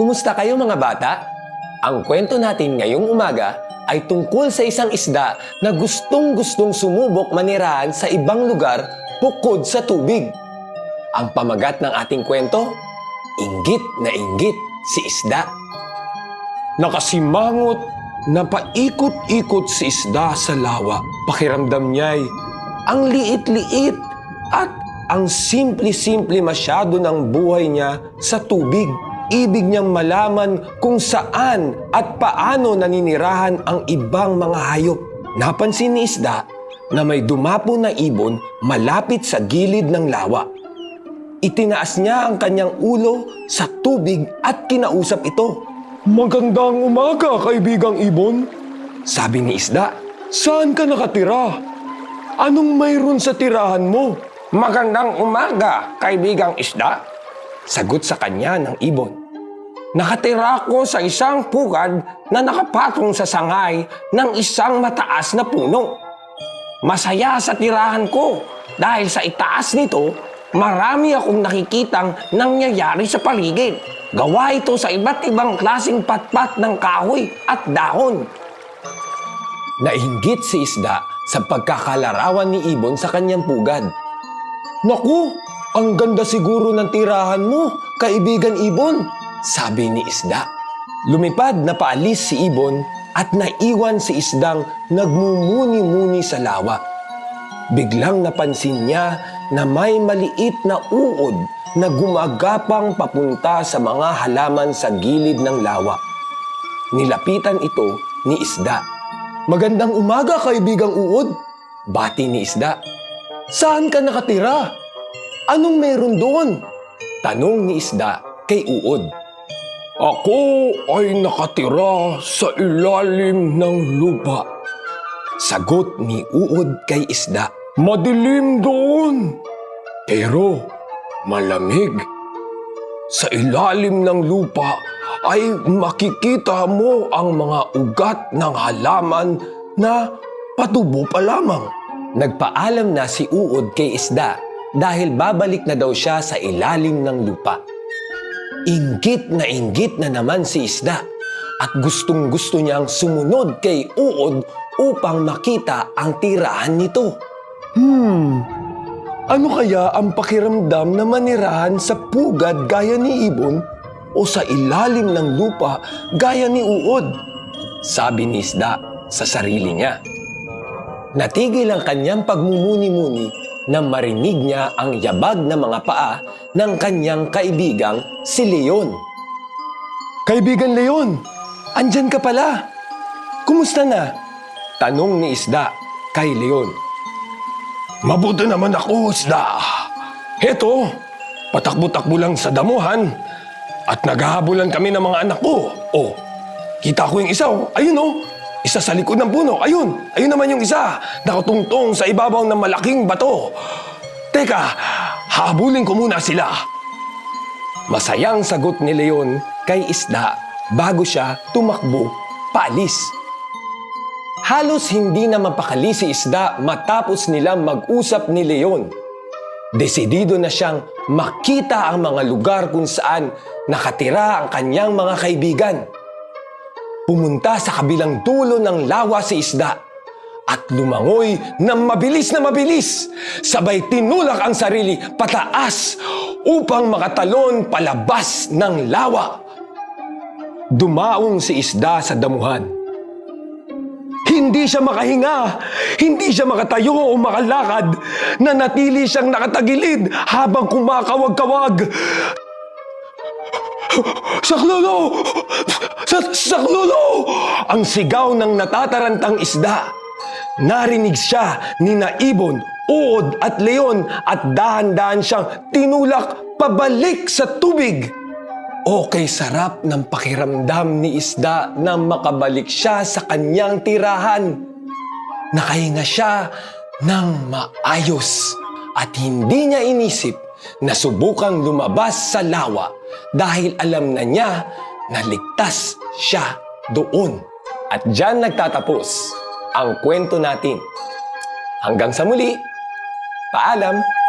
Kumusta kayo mga bata? Ang kwento natin ngayong umaga ay tungkol sa isang isda na gustong-gustong sumubok manirahan sa ibang lugar bukod sa tubig. Ang pamagat ng ating kwento, inggit na inggit si isda. Nakasimangot na paikot-ikot si isda sa lawa. Pakiramdam niya'y ang liit-liit at ang simple-simple masyado ng buhay niya sa tubig. Ibig niyang malaman kung saan at paano naninirahan ang ibang mga hayop. Napansin ni isda na may dumapo na ibon malapit sa gilid ng lawa. Itinaas niya ang kanyang ulo sa tubig at kinausap ito. Magandang umaga, kaibigang ibon. Sabi ni isda, saan ka nakatira? Anong mayroon sa tirahan mo? Magandang umaga, kaibigang isda. Sagot sa kanya ng ibon. Nakatira ko sa isang pugad na nakapatong sa sangay ng isang mataas na puno. Masaya sa tirahan ko dahil sa itaas nito, marami akong nakikitang nangyayari sa paligid. Gawa ito sa iba't ibang klasing patpat ng kahoy at dahon. Nainggit si isda sa pagkakalarawan ni Ibon sa kanyang pugad. Naku, ang ganda siguro ng tirahan mo, kaibigan Ibon, sabi ni isda. Lumipad na paalis si Ibon at naiwan si isdang nagmumuni-muni sa lawa. Biglang napansin niya na may maliit na uod na gumagapang papunta sa mga halaman sa gilid ng lawa. Nilapitan ito ni isda. Magandang umaga, kaibigang uod. Bati ni isda. Saan ka nakatira? Anong meron doon? Tanong ni isda kay uod. Ako ay nakatira sa ilalim ng lupa. Sagot ni uod kay isda. Madilim doon. Pero malamig. Sa ilalim ng lupa ay makikita mo ang mga ugat ng halaman na patubo pa lamang. Nagpaalam na si Uod kay Isda dahil babalik na daw siya sa ilalim ng lupa. Inggit na inggit na naman si Isda at gustong gusto niyang sumunod kay Uod upang makita ang tirahan nito. Hmm, ano kaya ang pakiramdam na manirahan sa pugad gaya ni Ibon o sa ilalim ng lupa gaya ni Uod? Sabi ni Isda sa sarili niya. Natigil ang kanyang pagmumuni-muni nang marinig niya ang yabag na mga paa ng kanyang kaibigang si Leon. Kaibigan Leon, andyan ka pala. Kumusta na? Tanong ni Isda kay Leon. Mabuti naman ako, Isda. Heto, patakbo-takbo lang sa damuhan at naghahabulan kami ng mga anak ko. Oh, kita ko yung isa, oh. ayun oh. Isa sa likod ng puno, ayun. Ayun naman yung isa, nakatungtong sa ibabaw ng malaking bato. Teka, habulin ko muna sila. Masayang sagot ni Leon kay Isda bago siya tumakbo paalis. Halos hindi na mapakali si Isda matapos nilang mag-usap ni Leon. Desidido na siyang makita ang mga lugar kung saan nakatira ang kanyang mga kaibigan. Pumunta sa kabilang dulo ng lawa si Isda at lumangoy ng mabilis na mabilis. Sabay tinulak ang sarili pataas upang makatalon palabas ng lawa. Dumaong si Isda sa damuhan. Hindi siya makahinga, hindi siya makatayo o makalakad, nanatili siyang nakatagilid habang kumakawag-kawag. Saklolo! Sa saklolo! Ang sigaw ng natatarantang isda. Narinig siya ni Naibon, Uod at Leon at dahan-dahan siyang tinulak pabalik sa tubig. Okay sarap ng pakiramdam ni isda na makabalik siya sa kanyang tirahan. Nakahinga siya ng maayos at hindi niya inisip na subukang lumabas sa lawa dahil alam na niya na ligtas siya doon. At dyan nagtatapos ang kwento natin. Hanggang sa muli, paalam!